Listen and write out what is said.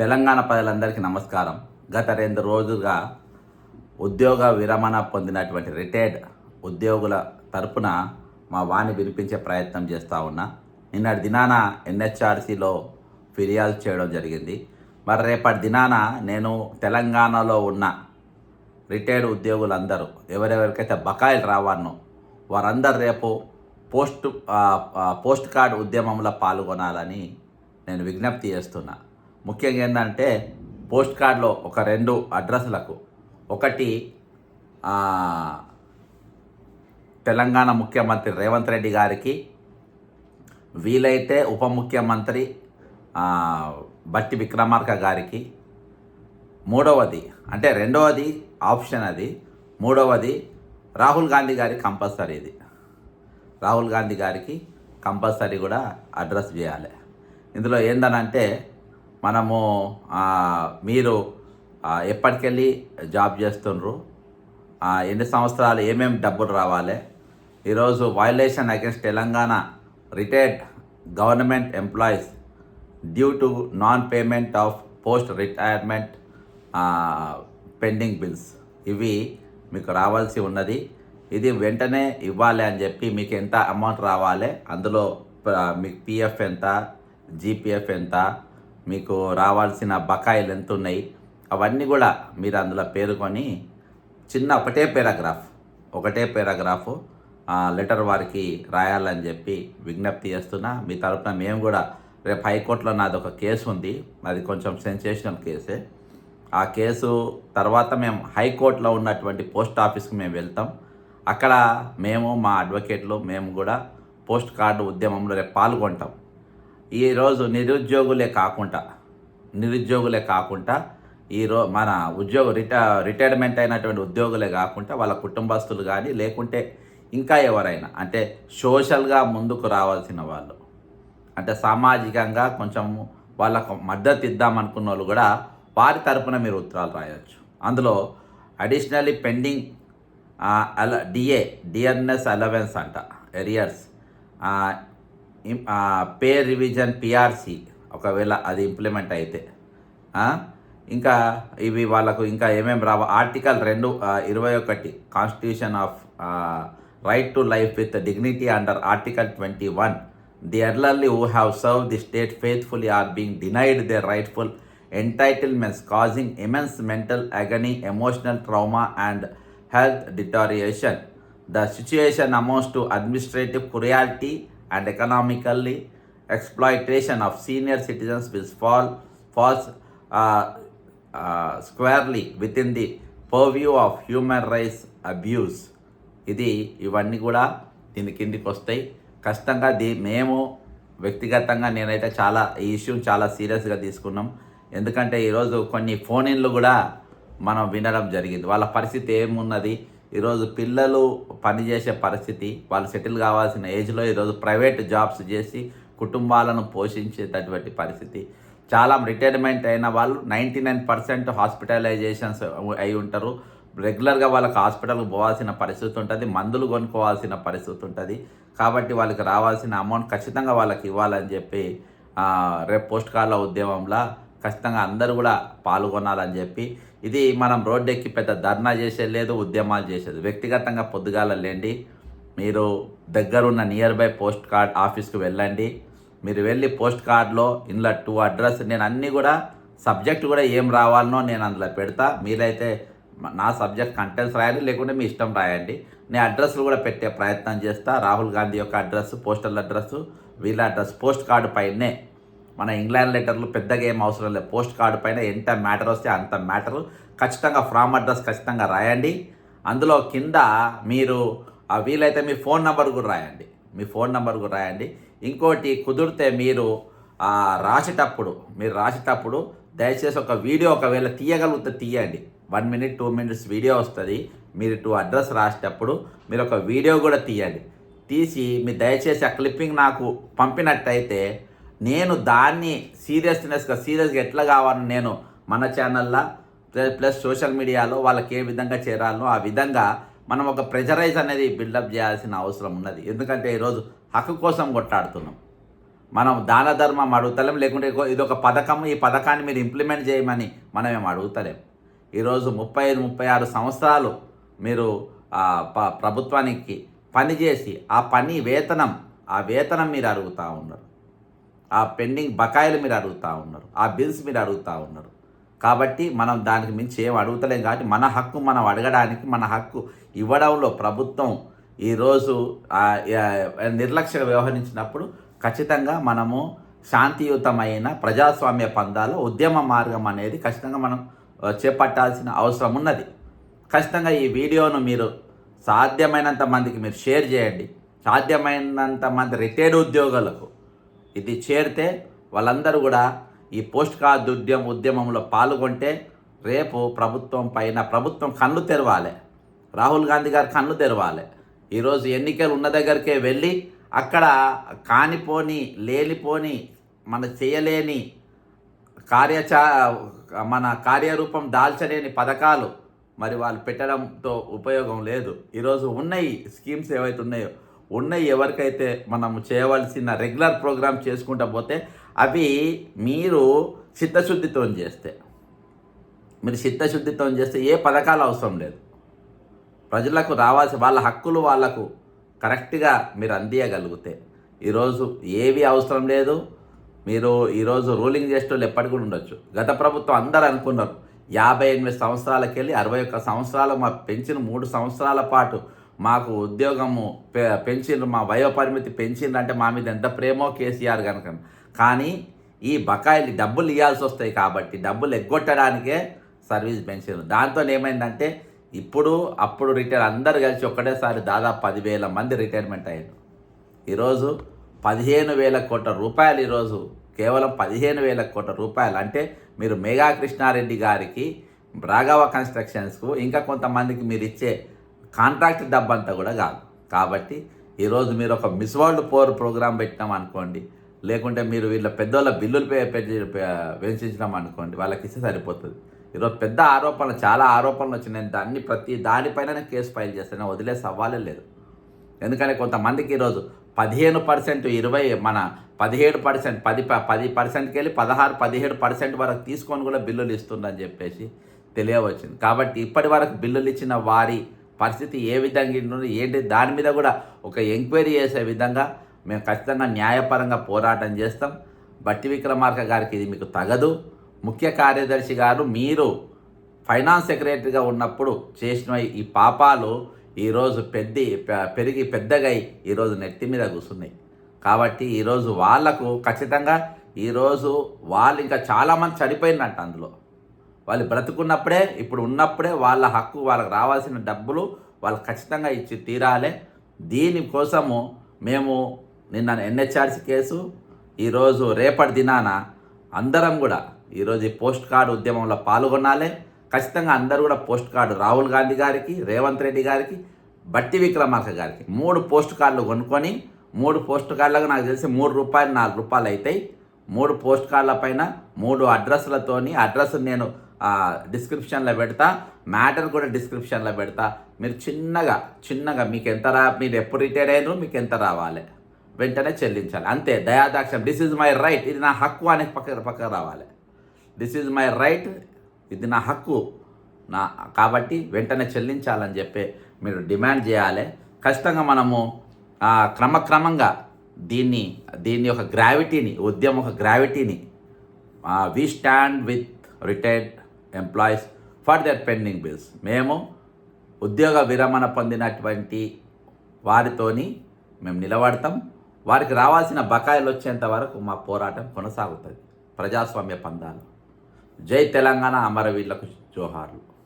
తెలంగాణ ప్రజలందరికీ నమస్కారం. గత రెండు రోజులుగా ఉద్యోగ విరమణ పొందినటువంటి రిటైర్డ్ ఉద్యోగుల తరపున మా వాణి వినిపించే ప్రయత్నం చేస్తూ ఉన్నా. నిన్నటి దినాన ఎన్హెచ్ఆర్సీలో ఫిర్యాదు చేయడం జరిగింది. మరి రేపటి దినాన నేను తెలంగాణలో ఉన్న రిటైర్డ్ ఉద్యోగులందరూ ఎవరెవరికైతే బకాయిలు రావాలనో వారందరూ రేపు పోస్ట్ పోస్ట్ కార్డ్ ఉద్యమంలో పాల్గొనాలని నేను విజ్ఞప్తి చేస్తున్నా. ముఖ్యంగా ఏంటంటే పోస్ట్ కార్డులో ఒక రెండు అడ్రస్లకు. ఒకటి తెలంగాణ ముఖ్యమంత్రి రేవంత్ రెడ్డి గారికి. వీలైతే ఉప ముఖ్యమంత్రి బట్టి విక్రమార్క గారికి. మూడవది అంటే రెండవది ఆప్షన్ అది. మూడవది రాహుల్ గాంధీ గారి కంపల్సరీ ఇది. రాహుల్ గాంధీ గారికి కంపల్సరీ కూడా అడ్రస్ చేయాలి. ఇందులో ఏందనంటే మనము మీరు ఎప్పటికెళ్ళి జాబ్ చేస్తుండ్రు? ఎన్ని సంవత్సరాలు ఏమేమి డబ్బులు రావాలి? ఈరోజు violation against Telangana retired government employees due to non payment of post retirement pending bills ఇవి మీకు రావాల్సి ఉన్నది. ఇది వెంటనే ఇవ్వాలి అని చెప్పి మీకు ఎంత అమౌంట్ రావాలి? అందులో మీకు పిఎఫ్ ఎంత జీపీఎఫ్ ఎంత మీకు రావాల్సిన బకాయిలు ఎంత ఉన్నాయి అవన్నీ కూడా మీరు అందులో పేర్కొని చిన్న ఒకటే పారాగ్రాఫ్ ఒకటే పారాగ్రాఫ్ లెటర్ వారికి రాయాలని చెప్పి విజ్ఞప్తి చేస్తున్నా. మీ తరపున మేము కూడా రేపు హైకోర్టులో నాది ఒక కేసు ఉంది. అది కొంచెం సెన్సేషనల్ కేసే. ఆ కేసు తర్వాత మేము హైకోర్టులో ఉన్నటువంటి పోస్ట్ ఆఫీస్కి మేము వెళ్తాం. అక్కడ మేము మా అడ్వకేట్లు మేము కూడా పోస్ట్ కార్డు ఉద్యమంలో రేపు పాల్గొంటాం. ఈరోజు నిరుద్యోగులే కాకుండా నిరుద్యోగులే కాకుండా ఈరో మన ఉద్యోగ రిటై రిటైర్మెంట్ అయినటువంటి ఉద్యోగులే కాకుండా వాళ్ళ కుటుంబస్తులు కానీ లేకుంటే ఇంకా ఎవరైనా అంటే సోషల్గా ముందుకు రావాల్సిన వాళ్ళు అంటే సామాజికంగా కొంచెం వాళ్ళకు మద్దతు ఇద్దామనుకున్న వాళ్ళు కూడా వారి తరపున మీరు ఉత్తరాలు రాయొచ్చు. అందులో అడిషనల్లీ పెండింగ్ అల డిఏ డిఎన్ఎస్ అలవెన్స్ అంట ఎరియర్స్. పే రివిజన్ పిఆర్సి ఒకవేళ అది ఇంప్లిమెంట్ అయితే. ఇంకా ఇవి వాళ్ళకు ఇంకా ఏమేమి రావు? ఆర్టికల్ రెండు ఇరవై ఒకటి constitution of right to life with dignity under article twenty one the ఎర్లర్లీ who have serve the state faithfully are being denied their rightful entitlements causing immense mental agony emotional trauma and health deterioration the situation amounts to administrative cruelty and economically exploitation of senior citizens which fall falls uh, uh, squarely within the purview of human rights abuse ఇది ఇవన్నీ కూడా దీని కిందికి వస్తాయి ఖచ్చితంగా దీ మేము వ్యక్తిగతంగా నేనైతే చాలా ఈ ఇష్యూ చాలా సీరియస్గా తీసుకున్నాం ఎందుకంటే ఈరోజు కొన్ని ఫోన్ ఇన్లు కూడా మనం వినడం జరిగింది వాళ్ళ పరిస్థితి ఏమున్నది ఈరోజు పిల్లలు పనిచేసే పరిస్థితి వాళ్ళు సెటిల్ కావాల్సిన ఏజ్లో ఈరోజు ప్రైవేట్ జాబ్స్ చేసి కుటుంబాలను పోషించేటటువంటి పరిస్థితి. చాలా రిటైర్మెంట్ అయిన వాళ్ళు నైంటీ నైన్ పర్సెంట్ హాస్పిటలైజేషన్స్ అయి ఉంటారు. రెగ్యులర్గా వాళ్ళకి హాస్పిటల్కి పోవాల్సిన పరిస్థితి ఉంటుంది మందులు కొనుక్కోవాల్సిన పరిస్థితి ఉంటుంది. కాబట్టి వాళ్ళకి రావాల్సిన అమౌంట్ ఖచ్చితంగా వాళ్ళకి ఇవ్వాలని చెప్పి రేపు పోస్ట్ కార్డుల ఉద్యమంలో ఖచ్చితంగా అందరూ కూడా పాల్గొనాలని చెప్పి ఇది మనం రోడ్డు ఎక్కి పెద్ద ధర్నా చేసేది లేదు ఉద్యమాలు చేసేది. వ్యక్తిగతంగా పొద్దుగాల లేండి మీరు దగ్గరున్న నియర్ బై పోస్ట్ కార్డ్ ఆఫీస్కి వెళ్ళండి. మీరు వెళ్ళి పోస్ట్ కార్డ్లో ఇందులో టూ అడ్రస్ నేను అన్నీ కూడా సబ్జెక్ట్ కూడా ఏం రావాలనో నేను అందులో పెడతా. మీరైతే నా సబ్జెక్ట్ కంటెంట్స్ రాయండి లేకుంటే మీ ఇష్టం రాయండి. నేను అడ్రస్లు కూడా పెట్టే ప్రయత్నం చేస్తా. రాహుల్ గాంధీ యొక్క అడ్రస్ పోస్టల్ అడ్రస్ వీళ్ళ అడ్రస్ పోస్ట్ కార్డు పైనే మన ఇంగ్లాండ్ లెటర్లు పెద్దగా ఏం అవసరం లేదు. పోస్ట్ కార్డు పైన ఎంత మ్యాటర్ వస్తే అంత మ్యాటర్. ఖచ్చితంగా ఫ్రామ్ అడ్రస్ ఖచ్చితంగా రాయండి. అందులో కింద మీరు వీలైతే మీ ఫోన్ నెంబర్ కూడా రాయండి. మీ ఫోన్ నెంబర్ కూడా రాయండి. ఇంకోటి కుదిరితే మీరు రాసేటప్పుడు మీరు రాసేటప్పుడు దయచేసి ఒక వీడియో ఒకవేళ తీయగలిగితే తీయండి. One minute two minutes video వస్తుంది. మీరు టూ అడ్రస్ రాసేటప్పుడు మీరు ఒక వీడియో కూడా తీయండి. తీసి మీరు దయచేసి ఆ క్లిప్పింగ్ నాకు పంపినట్టయితే నేను దాన్ని సీరియస్నెస్గా సీరియస్గా ఎట్లా కావాలని నేను మన ఛానల్లో ప్లస్ ప్లస్ సోషల్ మీడియాలో వాళ్ళకి ఏ విధంగా చేరాలనో ఆ విధంగా మనం ఒక ప్రెజరైజ్ అనేది బిల్డప్ చేయాల్సిన అవసరం ఉన్నది. ఎందుకంటే ఈరోజు హక్కు కోసం కొట్లాడుతున్నాం. మనం దాన ధర్మం అడుగుతలేం లేకుంటే ఇది ఒక పథకం ఈ పథకాన్ని మీరు ఇంప్లిమెంట్ చేయమని మనం ఏం అడుగుతలేం. ఈరోజు ముప్పై ఐదు ముప్పై ఆరు సంవత్సరాలు మీరు ప- ప్రభుత్వానికి పనిచేసి ఆ పని వేతనం ఆ వేతనం మీరు అడుగుతూ ఉన్నారు. ఆ పెండింగ్ బకాయిలు మీరు అడుగుతూ ఉన్నారు ఆ బిల్స్ మీరు అడుగుతూ ఉన్నారు. కాబట్టి మనం దానికి మించి ఏం అడుగుతలేం కాబట్టి మన హక్కు మనం అడగడానికి మన హక్కు ఇవ్వడంలో ప్రభుత్వం ఈరోజు ఆ, నిర్లక్ష్యంగా వ్యవహరించినప్పుడు ఖచ్చితంగా మనము శాంతియుతమైన ప్రజాస్వామ్య పందాలు ఉద్యమ మార్గం అనేది ఖచ్చితంగా మనం చేపట్టాల్సిన అవసరం ఉన్నది. ఖచ్చితంగా ఈ వీడియోను మీరు సాధ్యమైనంత మందికి మీరు షేర్ చేయండి. సాధ్యమైనంత మంది రిటైర్డ్ ఉద్యోగులకు ఇది చేరితే వాళ్ళందరూ కూడా ఈ పోస్ట్ కార్డు ఉద్యమ ఉద్యమంలో పాల్గొంటే రేపు ప్రభుత్వం పైన ప్రభుత్వం కళ్ళు తెరవాలి. రాహుల్ గాంధీ గారు కళ్ళు తెరవాలి. ఈరోజు ఎన్నికలు ఉన్న దగ్గరికే వెళ్ళి అక్కడ కానిపోని లేనిపోని మన చేయలేని కార్యచా మన కార్యరూపం దాల్చలేని పథకాలు మరి వాళ్ళు పెట్టడంతో ఉపయోగం లేదు. ఈరోజు ఉన్నాయి స్కీమ్స్ ఏవైతే ఉన్నాయో ఉన్నాయి ఎవరికైతే మనం చేయవలసిన రెగ్యులర్ ప్రోగ్రామ్ చేసుకుంటా పోతే అవి మీరు చిత్తశుద్ధితో చేస్తే. మీరు చిత్తశుద్ధితో చేస్తే ఏ పథకాలు అవసరం లేదు. ప్రజలకు రావాల్సిన వాళ్ళ హక్కులు వాళ్ళకు కరెక్ట్గా మీరు అందియగలిగితే. ఈరోజు ఏవి అవసరం లేదు. మీరు ఈరోజు రూలింగ్ చేసేటోళ్ళు ఎప్పటికి కూడా ఉండొచ్చు. గత ప్రభుత్వం అందరూ అనుకున్నారు యాభై ఎనిమిది సంవత్సరాలకెళ్ళి అరవై ఒక్క సంవత్సరాలు మా పెంచిన మూడు సంవత్సరాల పాటు మాకు ఉద్యోగము పె పెంచిండ్రు మా వయో పరిమితి పెంచిండ్రు అంటే మా మీద ఎంత ప్రేమో కేసీఆర్ కనుక కానీ ఈ బకాయిలు డబ్బులు ఇవ్వాల్సి వస్తాయి కాబట్టి డబ్బులు ఎగ్గొట్టడానికే సర్వీస్ పెంచారు దాంతో ఏమైందంటే ఇప్పుడు అప్పుడు రిటైర్ అందరు కలిసి ఒక్కటేసారి దాదాపు పదివేల మంది రిటైర్మెంట్ అయ్యారు. ఈరోజు పదిహేను వేల కోట్ల రూపాయలు ఈరోజు కేవలం పదిహేను వేల కోట్ల రూపాయలు. అంటే మీరు మేఘా కృష్ణారెడ్డి గారికి రాఘవ కన్స్ట్రక్షన్స్కు ఇంకా కొంతమందికి మీరు ఇచ్చే కాంట్రాక్ట్ డబ్బంతా కూడా కాదు. కాబట్టి ఈరోజు మీరు ఒక మిస్ వరల్డ్ పోర్ ప్రోగ్రామ్ పెట్టినాం అనుకోండి లేకుంటే మీరు వీళ్ళ పెద్దోళ్ళ బిల్లులు పే పెట్టి వెంచించినాం అనుకోండి వాళ్ళకి ఇస్తే సరిపోతుంది. ఈరోజు పెద్ద ఆరోపణలు చాలా ఆరోపణలు వచ్చినాయి. దాన్ని ప్రతి దానిపైన కేసు ఫైల్ చేస్తాను. వదిలే సవాలే లేదు. ఎందుకంటే కొంతమందికి ఈరోజు పదిహేను పర్సెంట్ ఇరవై మన పదిహేడు పర్సెంట్ పది ప- పది పర్సెంట్కి వెళ్ళి పదహారు పదిహేడు పర్సెంట్ వరకు తీసుకొని కూడా బిల్లులు ఇస్తుందని చెప్పేసి తెలియవచ్చింది. కాబట్టి ఇప్పటి వరకు బిల్లులు ఇచ్చిన వారి పరిస్థితి ఏ విధంగా ఉంది ఏంటి దాని మీద కూడా ఒక ఎంక్వైరీ చేసే విధంగా మేము ఖచ్చితంగా న్యాయపరంగా పోరాటం చేస్తాం. బట్టి విక్రమార్క గారికి ఇది మీకు తగదు. ముఖ్య కార్యదర్శి గారు మీరు ఫైనాన్స్ సెక్రటరీగా ఉన్నప్పుడు చేసిన ఈ పాపాలు ఈరోజు పెద్ద పె- పెరిగి పెద్దగై ఈరోజు నెత్తి మీద కూర్చున్నాయి కాబట్టి ఈరోజు వాళ్ళకు ఖచ్చితంగా ఈరోజు వాళ్ళు ఇంకా చాలామంది చనిపోయిందంట అందులో. వాళ్ళు బ్రతుకున్నప్పుడే ఇప్పుడు ఉన్నప్పుడే వాళ్ళ హక్కు వాళ్ళకి రావాల్సిన డబ్బులు వాళ్ళు ఖచ్చితంగా ఇచ్చి తీరాలి. దీనికోసము మేము నిన్న ఎన్హెచ్ఆర్సీ కేసు ఈరోజు రేపటి దినాన అందరం కూడా ఈరోజు ఈ పోస్ట్ కార్డు ఉద్యమంలో పాల్గొనాలి. ఖచ్చితంగా అందరూ కూడా పోస్ట్ కార్డు రాహుల్ గాంధీ గారికి రేవంత్ రెడ్డి గారికి బట్టి విక్రమార్క గారికి మూడు పోస్ట్ కార్డులు కొనుక్కొని మూడు పోస్ట్ కార్డులకు నాకు తెలిసి మూడు రూపాయలు నాలుగు రూపాయలు అవుతాయి. మూడు పోస్ట్ కార్డుల పైన మూడు అడ్రస్లతోని అడ్రస్ నేను డిస్క్రిప్షన్లో పెడతా. మ్యాటర్ కూడా డిస్క్రిప్షన్లో పెడతా. మీరు చిన్నగా చిన్నగా మీకు ఎంత రా మీరు ఎప్పుడు రిటైర్ అయినారు మీకు ఎంత రావాలి. వెంటనే చెల్లించాలి. అంతే. దయాదాక్షం దిస్ ఈజ్ మై రైట్ ఇది నా హక్కు అనే పక్క పక్క రావాలి. దిస్ ఈజ్ మై రైట్ ఇది నా హక్కు. నా కాబట్టి వెంటనే చెల్లించాలని చెప్పి మీరు డిమాండ్ చేయాలి. ఖచ్చితంగా మనము క్రమక్రమంగా దీన్ని దీని యొక్క గ్రావిటీని ఉద్యమం యొక్క గ్రావిటీని we stand with retired employees for their pending bills మేము ఉద్యోగ విరమణ పొందినటువంటి వారితోని మేము నిలబడతాం. వారికి రావాల్సిన బకాయిలు వచ్చేంత వరకు మా పోరాటం కొనసాగుతుంది. ప్రజాస్వామ్య పందాలు జై తెలంగాణ అమరవీరులకు జోహార్లు.